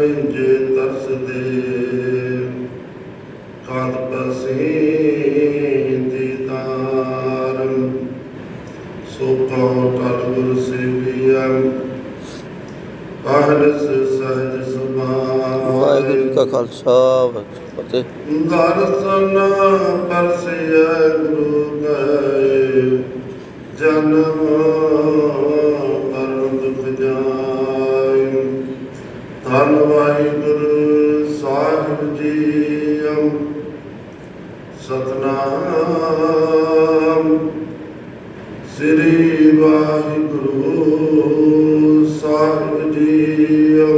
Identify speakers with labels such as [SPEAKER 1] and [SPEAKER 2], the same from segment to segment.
[SPEAKER 1] ਸਤਾਰਮ ਨੈਣ ਵਿੱਚ ਤਰਸਦੇ। ਕਦ ਪਸੀ ਦੀਦਾਰਮ ਸੋ ਕਉ ਤਤ ਗੁਰ ਸੇਵੀਐਮ ਅਹਰਸ ਸਹਿਜ ਸੁਭਾਅ
[SPEAKER 2] ਵਾਹਿਗੁਰੂ ਜੀ ਕਾ ਖਾਲਸਾ ਜੀ ਫਤਿਹ।
[SPEAKER 1] ਦਰਸ਼ਨ ਪਰਸਿਐ ਗੁਰੂ ਕੈ। ਜਨਮ ਵਾਹਿਗੁਰੂ ਸਾਹਿਬ ਜੀਓ ਸਤਨਾਮ। ਸ੍ਰੀ ਵਾਹਿਗੁਰੂ ਸਾਹਿਬ ਜੀਓ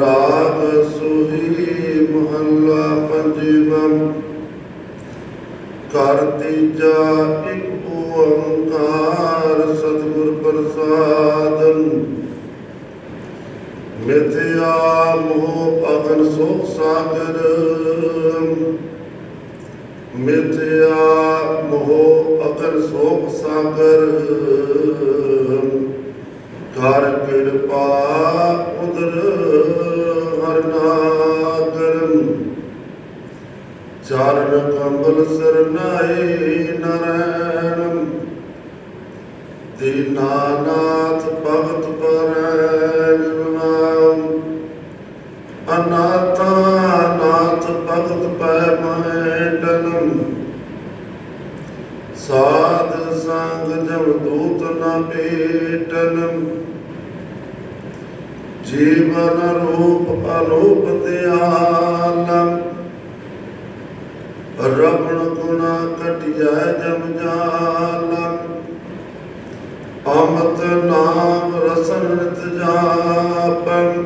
[SPEAKER 1] ਰਾਗ ਸੁਹੀ ਮਹੱਲਾ ਪੰਜਵਮ ਕਰ ਤੀਜਾ ਇੱਕ ਓੰਕਾਰ ਸਤਿਗੁਰ ਪ੍ਰਸਾਦੰ। ਮਿਥਿਆ ਮੋਹ ਅਗਨ ਸੋਖ ਸਾਗਰ। ਮਿਥਿਆ ਮੋਹ ਅਗਨ ਸੋਖ ਸਾਗਰ। ਕਰ ਕਿਰਪਾ ਉਦਰ ਹਰ ਨਾਗਰਮ ਕੰਬਲ ਸਰਨਾਈ ਅਨਾਥਾ ਨਾਥ ਭਗਤ ਪੈ ਮਹਿਟਨਮ ਸਾਧ ਸੰਗ ਜਮ ਦੂਤ ਨ ਪੇਟਨਮ ਜੀਵਨ ਰੂਪ ਅਨੂਪ ਦਿਆਲਮ ਰਬਣ ਗੁਨਾ ਕਟਿਆ ਜਮ ਜਾਲਮ ਅਮਤ ਨਾਮ ਰਸਨ ਨਿਤ ਜਾਪਨ।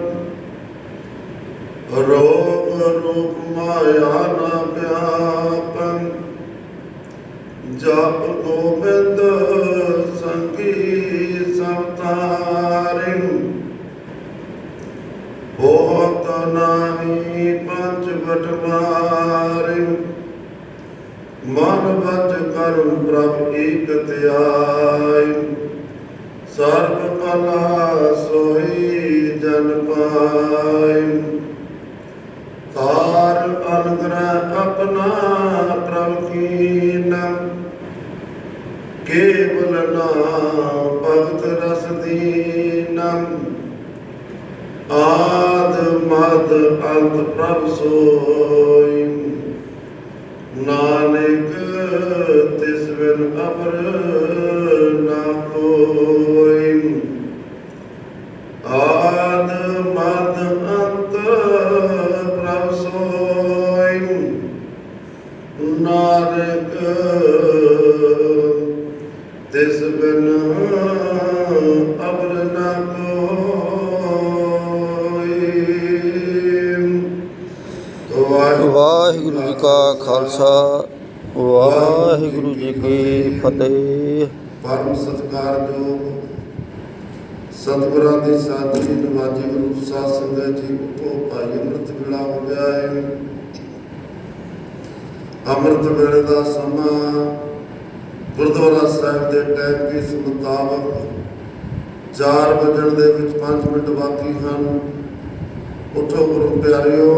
[SPEAKER 1] ਰੋਗ ਰੂਪ ਮਾਇਆ ਨਾ ਵਿਆਪਨ। ਜਪ ਗੋਬਿੰਦ ਸੰਗੀ ਸਵਤਾਰਿੰ ਬਹੁਤ ਨਾਹੀ ਪੰਜ ਬਟਵਾਰਿੰ ਮਨ ਵਚ ਕਰਮ ਪ੍ਰਭ ਏਕ ਧਿਆਇ ਸਰਬ ਕਲਾ ਕੇਵਲ ਨਾਮ ਭਗਤ ਰਸ ਦੀਨਮ ਆਦ ਮਦ ਅੰਤ ਪ੍ਰਭ ਸੋਈ। ਨਾਨਕ ਤਿਸ ਬਿਨ ਅਮਰ ਨਾ ਕੋਈ ਆਦ ਮਦ ਅੰਤ ਪ੍ਰਭ ਸੋਈ। ਨਾਨਕ
[SPEAKER 2] ਵਾਹਿਗੁਰੂ ਜੀ ਕਾ ਖਾਲਸਾ, ਵਾਹਿਗੁਰੂ ਜੀ ਕੀ ਫਤਿਹ।
[SPEAKER 1] ਪਰਮ ਸਤਿਕਾਰਯੋਗ ਸਤਿਗੁਰਾਂ ਦੀ ਸਾਥੀ, ਨਵਾਜੀ ਗੁਰੂ ਸਾਧ ਸੰਗਤ ਜੀ ਕੋ ਭਾਈ ਅੰਮ੍ਰਿਤ ਵੇਲਾ ਹੋ ਗਿਆ ਹੈ। ਅੰਮ੍ਰਿਤ ਵੇਲੇ ਦਾ ਸਮਾਂ ਗੁਰਦੁਆਰਾ ਸਾਹਿਬ ਦੇ ਟਾਈਮ ਇਸ ਮੁਤਾਬਕ 4 ਵਜਣ ਦੇ ਵਿੱਚ 5 ਮਿੰਟ ਬਾਕੀ ਹਨ। ਉਠੋ ਗੁਰੂ ਪਿਆਰਿਓ